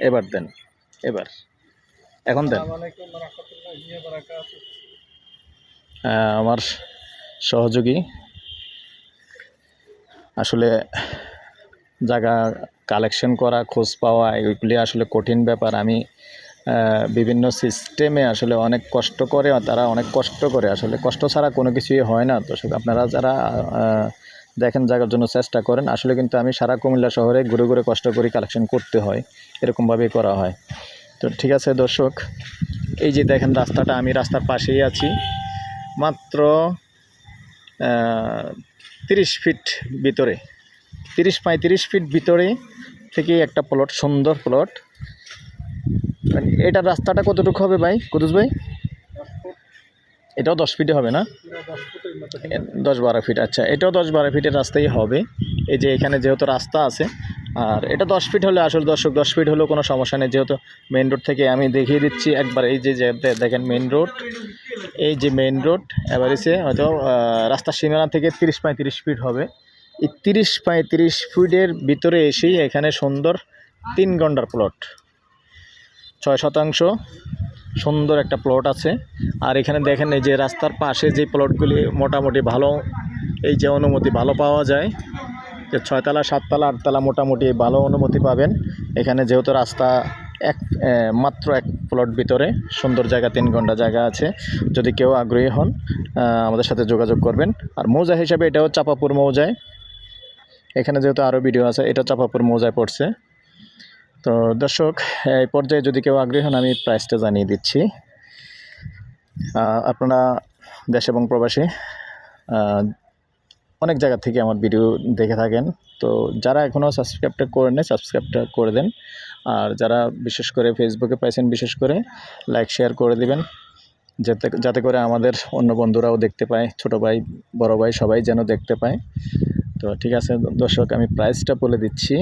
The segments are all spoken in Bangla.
এবার দেন এবার। এখন দেন। আহ, আমার সহযোগী। আসলে জায়গা কালেকশন করা খোঁজ পাওয়া এগুলি আসলে কঠিন ব্যাপার। আমি বিভিন্ন সিস্টেমে আসলে অনেক কষ্ট করে তারা অনেক কষ্ট করে। আসলে কষ্ট ছাড়া কোনো কিছুই হয় না। তো আপনারা যারা দেখেন জায়গার জন্য চেষ্টা করেন। আসলে কিন্তু আমি সারা কুমিল্লা শহরে ঘুরে ঘুরে কষ্ট করি কালেকশন করতে হয়, এরকমভাবেই করা হয়। তো ঠিক আছে দর্শক, এই যে দেখেন রাস্তাটা, আমি রাস্তার পাশেই আছি। মাত্র তিরিশ ফিট ভিতরে, তিরিশ পঁয়ত্রিশ ফিট ভিতরে থেকে একটা প্লট সুন্দর প্লট মানে এটা রাস্তাটা কতটুকু হবে ভাই? কুদুস ভাই? এটাও দশ ফিটে হবে না? দশ বারো ফিট আচ্ছা। এটাও দশ বারো ফিটের রাস্তাই হবে। এই যে এখানে যেহেতু রাস্তা আছে, আর এটা দশ ফিট হলে আসলে দর্শক, দশ ফিট হলেও কোনো সমস্যা নেই। যেহেতু মেন রোড থেকে আমি দেখিয়ে দিচ্ছি একবার, এই যে দেখেন মেন রোড এই যে মেন রোড এবার এসে হয়তো রাস্তার সীমানা থেকে তিরিশ পঁয়ত্রিশ ফিট হবে। এই তিরিশ পঁয়ত্রিশ ফিটের ভিতরে এসেই এখানে সুন্দর তিন ঘণ্টার প্লট ছয় শতাংশ। সুন্দর একটা প্লট আছে। আর এখানে দেখেন এই যে রাস্তার পাশে যে প্লটগুলি মোটামুটি ভালো, এই যে অনুমতি ভালো পাওয়া যায়। যে ছয়তলা, সাততলা, আটতলা মোটামুটি ভালো অনুমতি পাবেন। এখানে যেহেতু রাস্তা এক মাত্র এক প্লট ভিতরে, সুন্দর জায়গা, তিন ঘণ্টা জায়গা আছে। যদি কেউ আগ্রহী হন আমাদের সাথে যোগাযোগ করবেন। আর মৌজা হিসাবে এটাও চাপাপুর মৌজায়। এখানে যেহেতু আরও ভিডিও আছে, এটা চাপাপুর মৌজায় পড়ছে। তো দর্শক, এই পর্যায়ে যদি কেউ আগ্রহী হন, আমি প্রাইসটা জানিয়ে দিচ্ছি। আপনারা দেশ এবং প্রবাসী অনেক জায়গা থেকে আমার ভিডিও দেখে থাকেন। তো যারা এখনও সাবস্ক্রাইবটা করে নেয় সাবস্ক্রাইবটা করে দেন। আর যারা বিশেষ করে ফেসবুকে পাইছেন, বিশেষ করে লাইক শেয়ার করে দিবেন। যাতে যাতে করে আমাদের অন্য বন্ধুরাও দেখতে পায়, ছোট ভাই, বড় ভাই, সবাই যেন দেখতে পায়। তো ঠিক আছে, দর্শক, আমি প্রাইসটা বলে দিচ্ছি।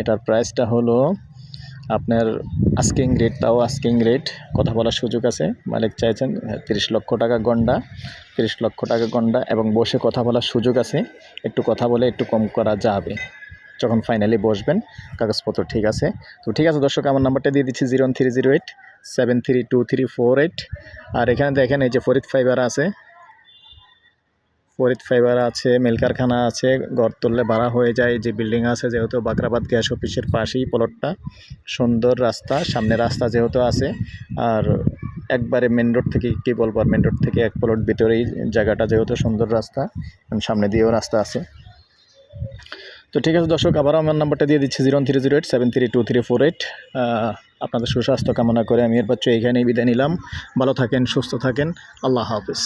এটার প্রাইসটা হলো আপনার আস্কিং রেট তাও আস্কিং রেট কথা বলার সুযোগ আছে। মালিক চাইছেন তিরিশ লক্ষ টাকা গন্ডা, তিরিশ লক্ষ টাকা গন্ডা এবং বসে কথা বলার সুযোগ আছে। একটু কথা বলে একটু কম করা যাবে। যখন ফাইনালি বসবেন, কাগজপত্র ঠিক আছে। তো ঠিক আছে দর্শক, আমার নাম্বারটা দিয়ে দিচ্ছি zero three zero eight seven three two three four eight আর এখানে দেখেন এই যে ফরিদ ফাইবার আছে ফরিদ ফাইবার আছে মিল কারখানা আছে ঘর তুললে ভাড়া হয়ে যায়, যে বিল্ডিং আছে যেহেতু বাকরাবাদ গ্যাস অফিসের পাশেই প্লটটা সুন্দর রাস্তা, সামনে রাস্তা যেহেতু আছে, আর একবারে মেন রোড থেকে, কী বলব আর মেন রোড থেকে এক প্লট ভিতরেই জায়গাটা যেহেতু সুন্দর রাস্তা সামনে দিয়েও রাস্তা আছে। তো ঠিক আছে দর্শক, আবারও আমার নাম্বারটা দিয়ে দিচ্ছি zero three zero eight seven three two three four eight আপনাদের সুস্বাস্থ্য কামনা করে আমি এর বাচ্চা এইখানেই বিদায় নিলাম। ভালো থাকেন, সুস্থ থাকেন। আল্লাহ হাফিজ।